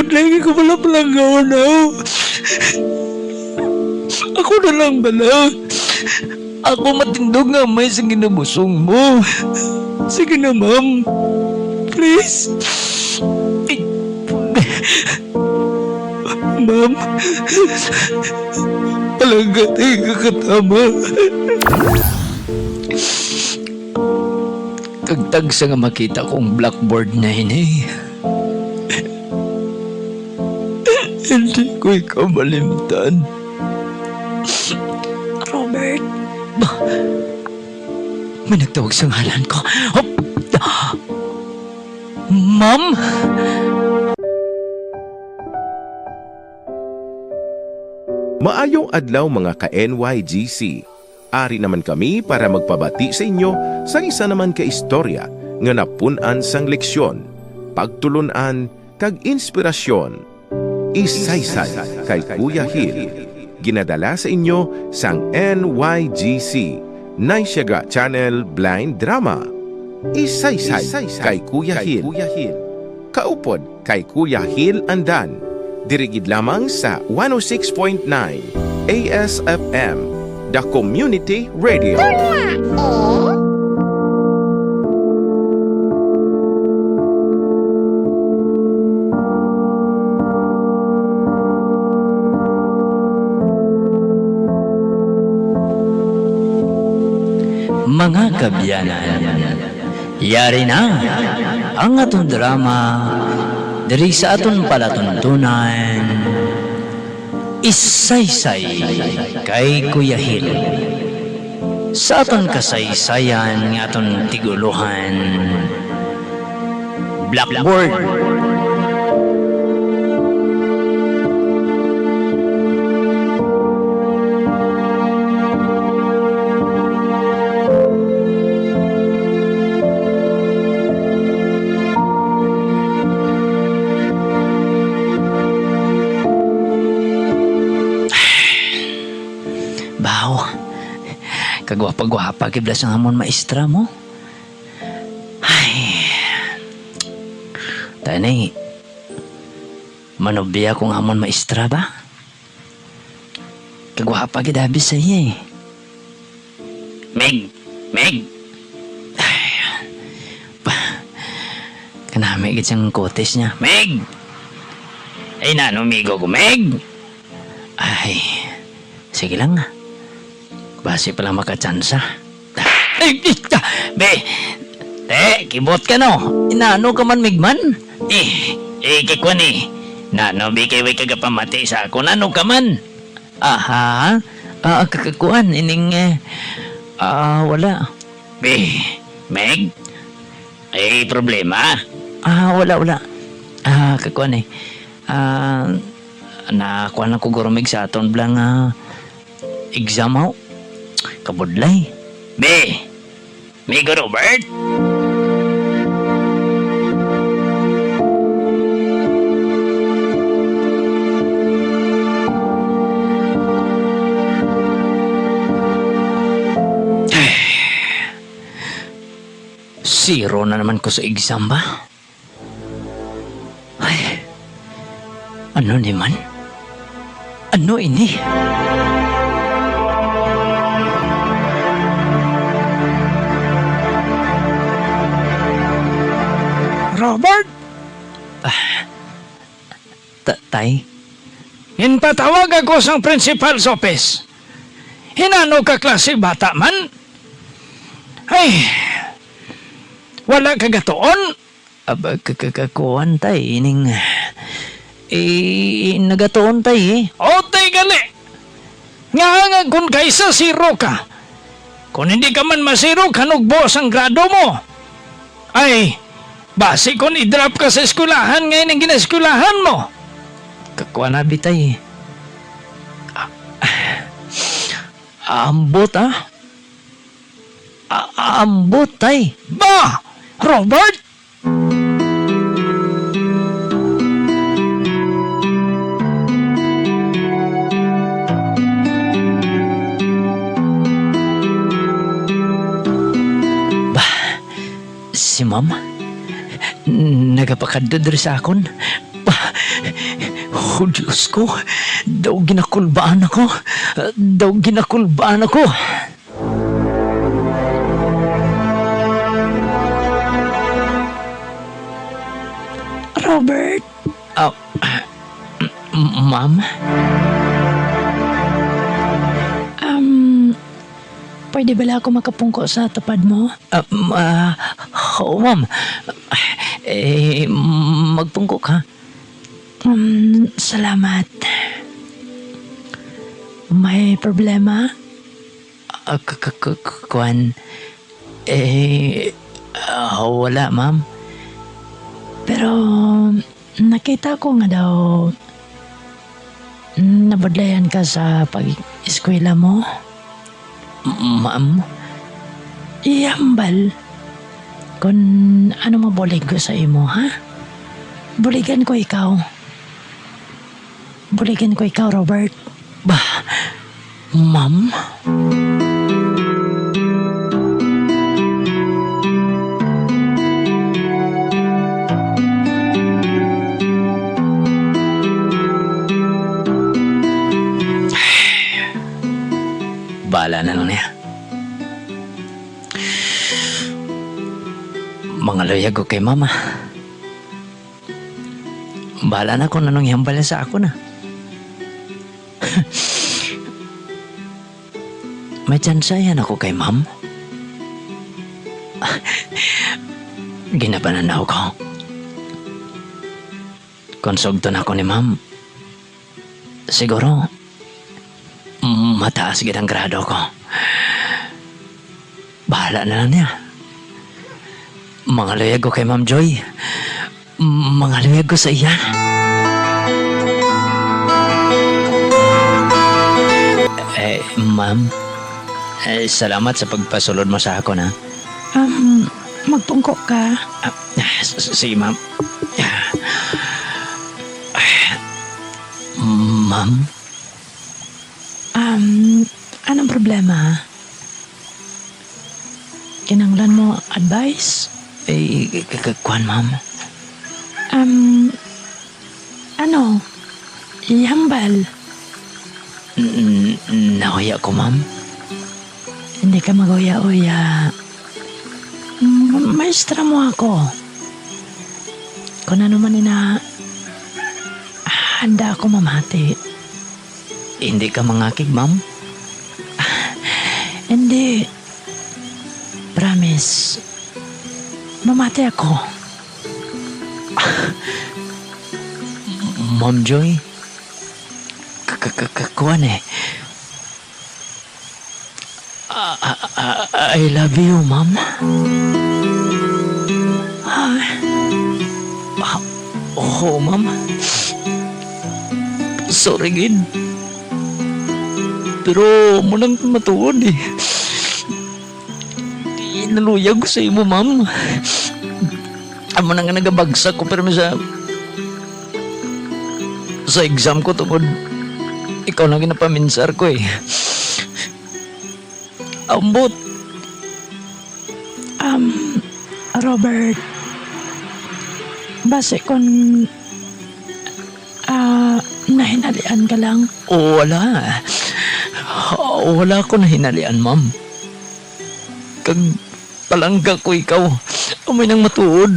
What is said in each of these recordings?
Good lagi ko wala palang gawanaw. Ako na lang bala. Ako matindog nga may sa ginabusong mo. Sige na, ma'am. Please. Eh, Ma'am. Talaga tayo kakatama. Kagtag sa nga makita kong blackboard na ini. Hindi ko ikaw malimtan. Robert, May nagtawag sa ngalan ko. Hop! Ma'am? Maayong adlaw mga ka-NYGC. Ari naman kami para magpabati sa inyo sa isa naman ka istorya nga napunan sang leksyon, pagtulunan kag inspirasyon. Isaysay kay Kuya Hill. Ginadala sa inyo sang NYGC, Naisyaga Channel Blind Drama. Isaysay kay Kuya Hill. Kaupod kay Kuya Hill Andan. Dirigid lamang sa 106.9 ASFM, The Community Radio. Mga kabyanan, yari na ang atong drama diri sa aton palatuntunan. Isaysay kay Kuya Hill. Sa aton kasaysayan nga aton tiguluhan. Blackboard. Baw, kagwapa-gwapa kibla sa hamon maestra mo. Ay, tanay, manobya kong hamon maestra ba? Kagwapa kidabi sa iya eh. Meg! Meg! Ay, pa, kanami gid siyang kotes niya. Meg! Ay, nano, migo ko, Meg! Ay, sige lang ah. Base pala makachansa. Ay, ita! Be! Te, kibot ka no. Inaano ka man, Migman? Eh, eh, kikwan eh. Nano, kayo kagapamati sa ako. Nano ka man? Aha, ah, kakakuan, ining, eh, ah, wala. Be, Meg? Ay, problema? Ah, wala, wala. Ah, kakuan eh. Ah, nakakuha na ko gurumig sa aton blang ah, exam ho. Kabudlay. Be! Migo Robert? Zero na naman ko sa exam ba? Ay, ano naman? Ano ini? Robert, Ta- tay? hinpatawag ako sa principal's office. Hinano ka klase bata man? Ay, wala ka gatoon? Aba, kakakakuan tay, ining... Eh, nagatoon tay eh. O tay gali. Nga nga kung kaysa siro ka. Kung hindi ka man masiro, kanugbo ang grado mo. Ay, basi kung i-drop ka sa eskulahan ngayon ang ginaeskulahan mo. Kakuan na bitay eh. Ah, ambot ah. Ah, ambot tay. Ba! Robert! Si ma'am, nagapakadod sa akon. Oh, Diyos ko. Daw ginakulbaan ako. Daw ginakulbaan ako. Robert. Oh, ma'am? Um, pwede bala ako makapungko sa tapad mo? Ah, m- ah, oo, ma'am. Eh, magpungko ka. Um, salamat. May problema? K- Kwan, eh, ah, wala, ma'am. Pero nakita ko nga daw nabudlayan ka sa pag-eskwela mo. Ma'am, Iyambal. Kung ano mabulig ko sa imo, ha? Buligan ko ikaw. Buligan ko ikaw, Robert. ba, ma'am? Bala na nun niya. Mga loyag ko kay mama. Bala na kung anong hambal sa ako na. May tsansayan ako kay ma'am. Ginabananaw ko. Konsugto na ako ni ma'am. Siguro, mataas gid ang grado ko. Bahala na lang niya. Mga luyag ko kay Ma'am Joy. Mga luyag ko sa iya. Eh, ma'am. Eh, salamat sa pagpasulod mo sa ako na. Um, magpungko ka. Ah, sige, ma'am. Ma'am? Um, anong problema? Kinanglan mo advice? Eh, k- k- kwan, ma'am. Um, ano? Ihambal. N- n- Nahuya ko, ma'am. Hindi ka maguya-uya. Mm, Maestra mo ako. Kung ano man ina... Handa ako mamati. Hindi ka mangakig, ma'am. Hindi. Promise. Mamati ako. Ma'am Joy. K- k- k- k- Kwan eh. Ah, I love you, ma'am. Ah, Ah, Oo, ma'am. Sorry, gid. Pero munang matuod eh. Inaluyag ko sa imo, ma'am. Amo na nga nagabagsak ko pero sa sa exam ko tungod ikaw na ginapaminsar ko eh. Ambot. um, Robert. Base kung... Ah, nahinalian ka lang. O wala. O, wala ko na hinalian, ma'am. Kag palangga ko ikaw. Amoy nang matuod.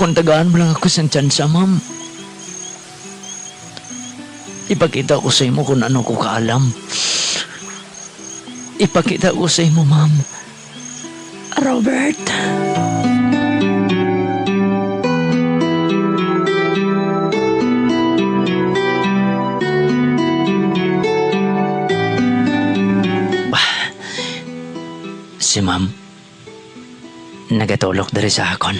Kung tagaan mo lang ako sa tsansa, ma'am. Ipakita ko sa imo kung ano ko kaalam. Ipakita ko sa imo, ma'am. Robert. Si ma'am, nagatulok dari sa akon.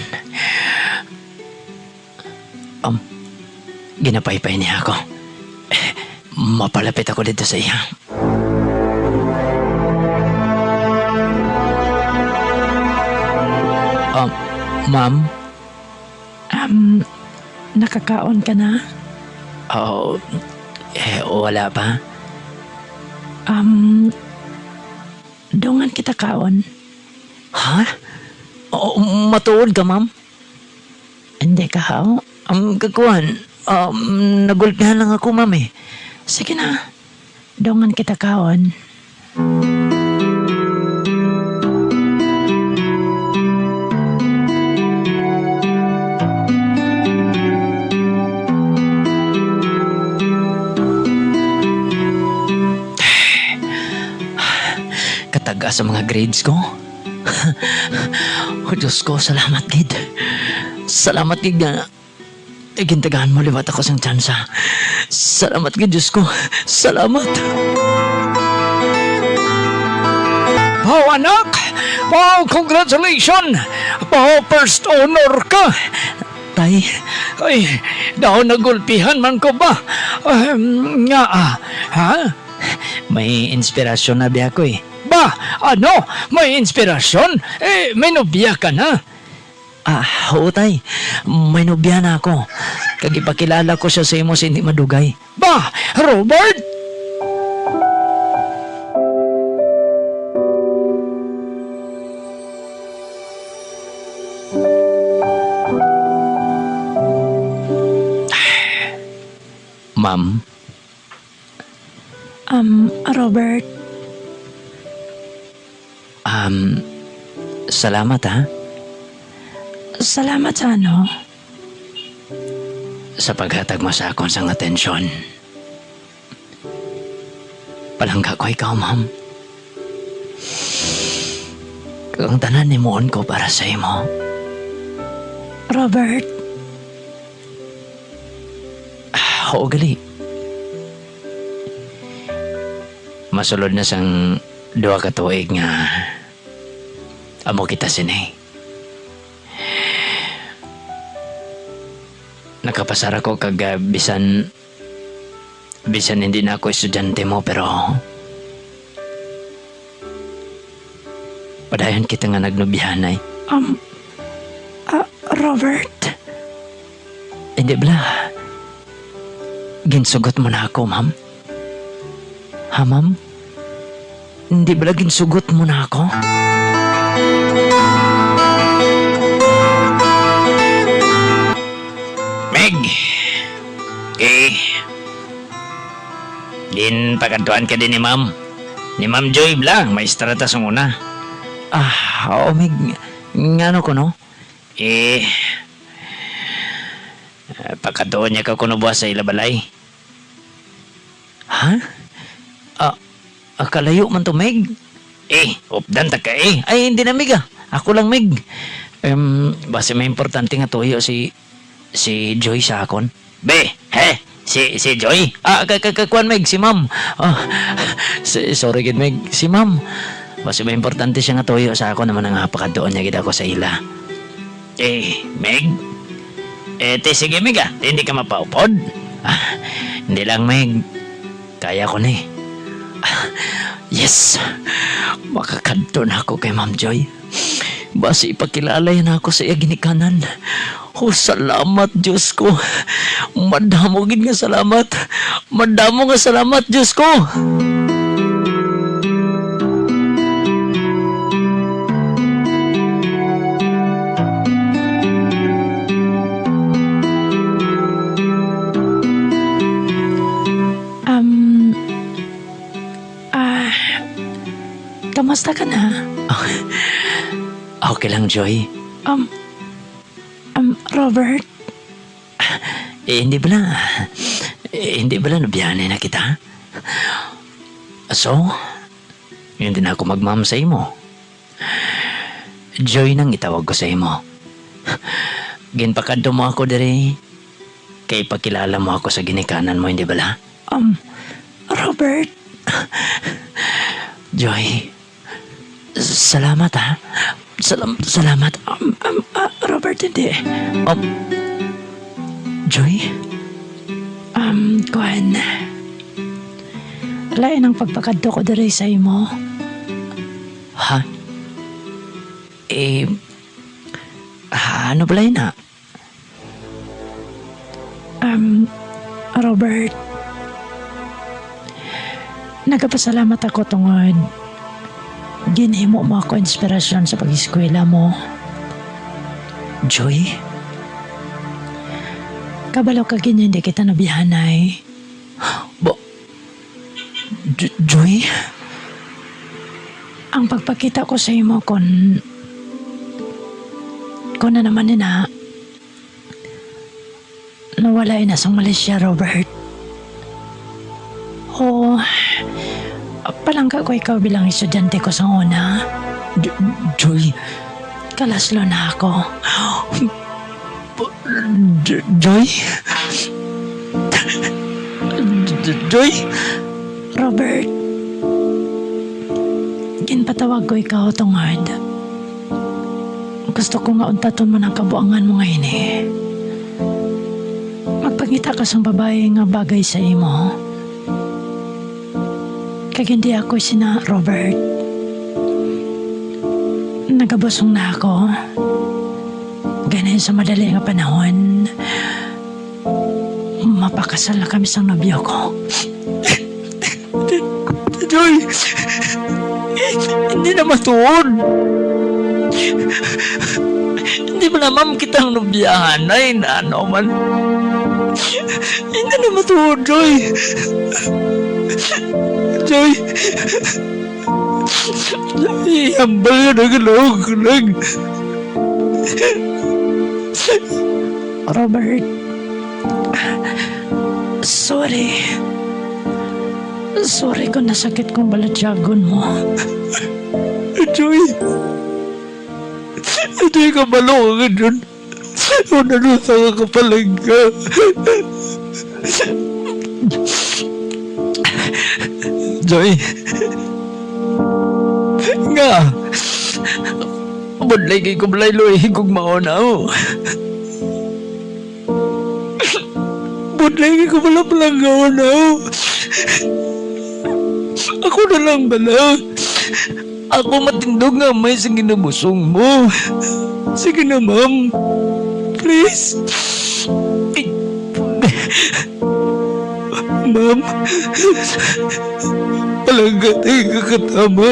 Um, ginapaypay niya ako. Mapalapit ako dito sa iya. Um, ma'am, Um, nakakaon ka na? oh, eh, wala pa. Um, dungan kita kaon. Ha? Oh, matuod ka, ma'am? Hindi ka haw. Ang kakuan, um, nagulpihan lang ako, ma'am eh. Sige na. Dongan kita kaon. Kataga sa mga grades ko. o Diyos ko, salamat, kid. Salamat, kid, nga Igintagahan mo liwat ako sang tsansa. Salamat kid Diyos ko. Salamat. Oh, anak! Wow, congratulations! Wow, first honor ka! Tay, Ay, daw nagulpihan man ko ba? Um, nga ah, ha? may inspirasyon na biya ko eh. Ba, ano? May inspirasyon? Eh, may nobya ka na? Ah, oo tay. May nobya na ako. Kagipakilala ko siya sa imo sa hindi madugay. Ba, Robert? Ma'am, Um, Robert, um, salamat ha salamat sa ano. sa paghatag mo sa akong sang atensyon. Palangga ko ikaw, ma'am. Kung tanan ni moon ko para sa imo. Robert, Ah, Oo, gali. Masulod na sang duha ka tuig nga amo kita sinay. Nakapasara ko kag bisan bisan hindi na ako estudyante mo pero padayon kita nga nagnubihanay. um, ah, Robert, Hindi bala. Ginsugot mo na ako, ma'am. Ha, ma'am? Hindi bala ginsugot mo na ako? Meg! Okay. Din pakantuan ka din ni ma'am. Ni ma'am Joy bla, maestra ta sa una. Ah, oo, Meg. Ngano ko, no? Eh, pagkatuon niya ka kuno buwas sa ilabalay. Ha? Ah, ah, kalayo man to, Meg. Eh, updan ta ka eh. Ay, hindi na, Meg ah. Ako lang, Meg. Um, base may importante nga tuyo si si Joy sa akon. Be, he, si si Joy. Ah, kakakuan Meg, si Ma'am. Ah, si, sorry gid Meg, si Ma'am. Base may importante siya nga tuyo sa akon naman ang hapakadoon niya gid ako sa ila. Eh, Meg, eh, te, sige, Meg, ah. Hindi ka mapaupod. Ah, hindi lang, Meg. Kaya ko na eh. Ah, yes! Makakadto na ako kay Ma'am Joy. Basi ipakilala na ako sa iya ginikanan. Oh, salamat, Diyos ko. Madamo gid nga salamat. Madamo nga salamat, Diyos ko. Kamusta ka na? Okay lang, Joy. Um, um, Robert, Eh, hindi ba na? Eh, hindi ba na nabiyanay na kita? So, hindi na ako magmam sa imo. Joy nang itawag ko sa imo. Ginpakadto mo ako diri. Kay pakilala mo ako sa ginikanan mo, hindi bala? um, Robert, Joy, salamat ha. Salam, salamat. um, um, ah, Robert, hindi. Um, Joy? Um, Gwen, lain ang pagpakadto ko diri sa imo. Ha? Eh, ha, ano ba na? Um, Robert, nagapasalamat ako tungod ginhimo mo ako inspirasyon sa pag-eskwela mo. Joy? Kabalo ka ganyan, hindi kita nabihanay. Ba? J- Joy? Ang pagpakita ko sa imo kon kon na naman nina nawala na sa Malaysia, Robert. Palangga ko ikaw bilang estudyante ko sa una. J- Joy? Kalaslo na ako. J- Joy? J- Joy? Robert, ginpatawag ko ikaw tungod. Gusto ko nga untaton mo ng kabuangan mo ngayon eh. Magpangita ka sa babae nga bagay sa imo. Kag hindi ako sina Robert. Nagabusong na ako. Ganun sa madali nga panahon. Mapakasal na kami sa nobyo ko. Joy! Hindi na matuon. Hindi mo naman kitang nubiyahan ay na man. Hindi na matuon, Joy. Joy. Ihambal ka galawag lang. Robert. Sorry. Sorry kung nasakit kong balatyagon mo. Joy. Hindi ka malo ka dun. O nalusa ka kapalangga. Joy. Nga. Budlay kay kumlay loy kung mauna mo. Budlay kay kumala palangga na. Ako na lang bala. Ako matindog nga may sa ginabusong mo. Sige na, ma'am. Please. Ma'am. Palangga tayo ka katama.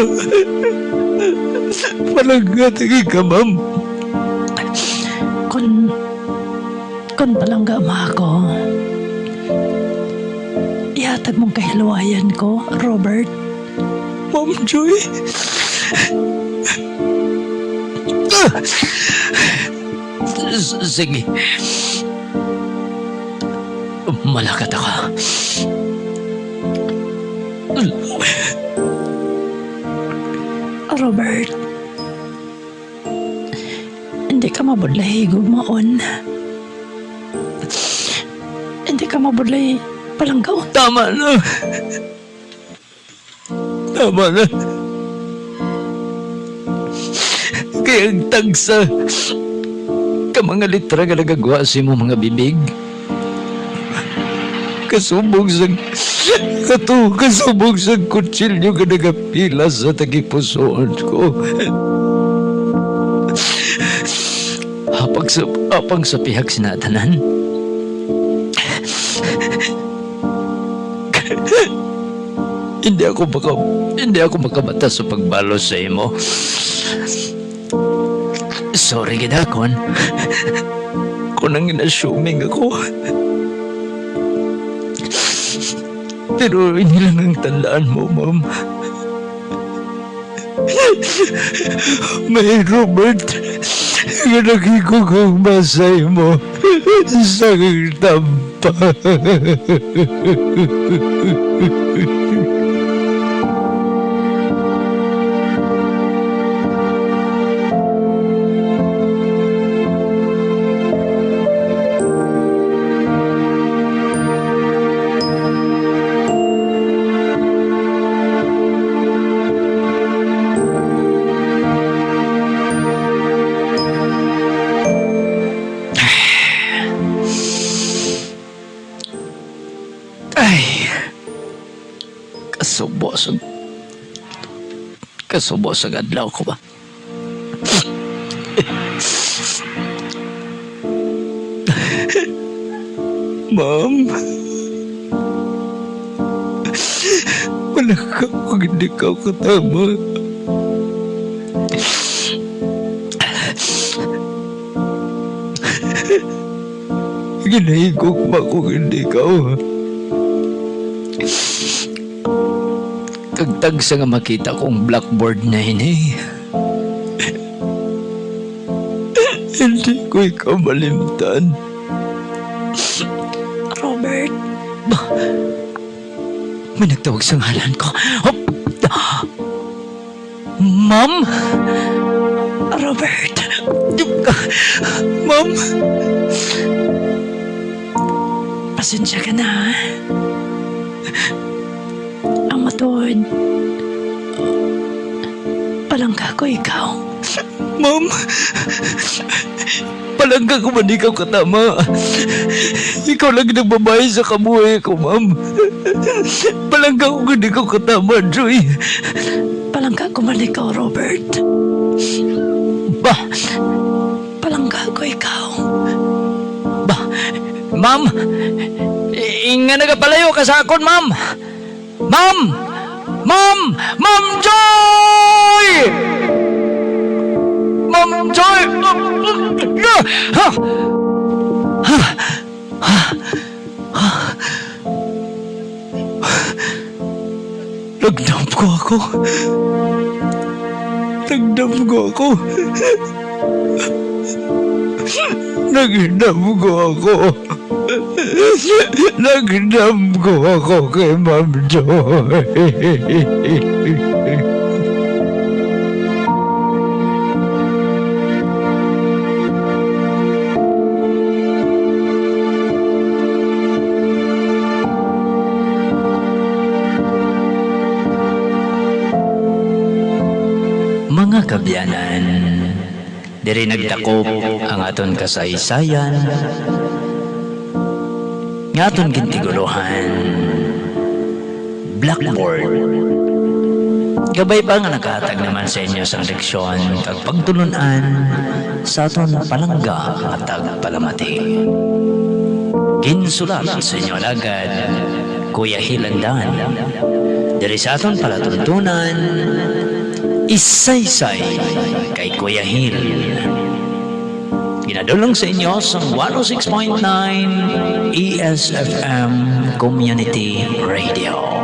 Palangga tayo ka, ma'am. Kun... Kun palangga mo ako. Ihatag mong kahiluwayan ko, Robert. Ma'am Joy. Ah! Sige. Malakat ako. Robert. Hindi ka mabudlay gugmaon. Hindi ka mabudlay palanggaw. Tama na. Tama na. Kaya ang tagsa ka mga litra ka nagagawa sa mo mga bibig. Kasubog sa kato, kasubog sa kutsilyo ka nagapila sa tagipusoan ko. Hapag sa, hapang sa pihag sinatanan. Hindi ako maka, hindi ako makabata sa pagbalo sa imo. Sorry gidakon. Kung nang inassuming ako. Pero hindi lang ang tandaan mo, ma'am. May Robert nga nakikog ang masay mo sa tampa. Kasubo sa adlaw ko ba? Ma'am. Wala ka kung hindi ka katama. Ginahigog pa kung hindi ka. Tagtag sa nga makita kong blackboard na ini. hindi ko ikaw malimtan. Robert, May nagtawag sa ngalan ko. Hop! Ma'am? Robert, Ma'am? pasensya ka na. ha? Matuod. Palangga ko ikaw. Ma'am? Palangga ko man ikaw katama. Ikaw lang nagbabae sa kabuhay ko, ma'am. Palangga ko man ikaw katama, Joy. Palangga ko man ikaw, Robert. Ba, Palangga ko ikaw. ba, ma'am, i- nga nagapalayo ka sa akon, ma'am. Ma'am! Ma'am! Ma'am Joy! Ma'am Joy! Ha! Ha! Ha! Ha! Ko ako. Nagdam ko ako. Nagdam ko ako. Nagdam ko ako kay Ma'am Joy. Mga kabyanan, diri nagdakop ang aton kasaysayan, nga aton gintiguluhan, Blackboard. Gabay pa nga nakahatag naman sa inyo sa leksyon kag pagtulunan sa aton palangga at palamati. Ginsulat sa inyo agad, Kuya Hilandan. Diri sa aton palatuntunan, Isaysay kay Kuya Hil. Ginadulong sa inyo sa 106.9 ESFM Community Radio.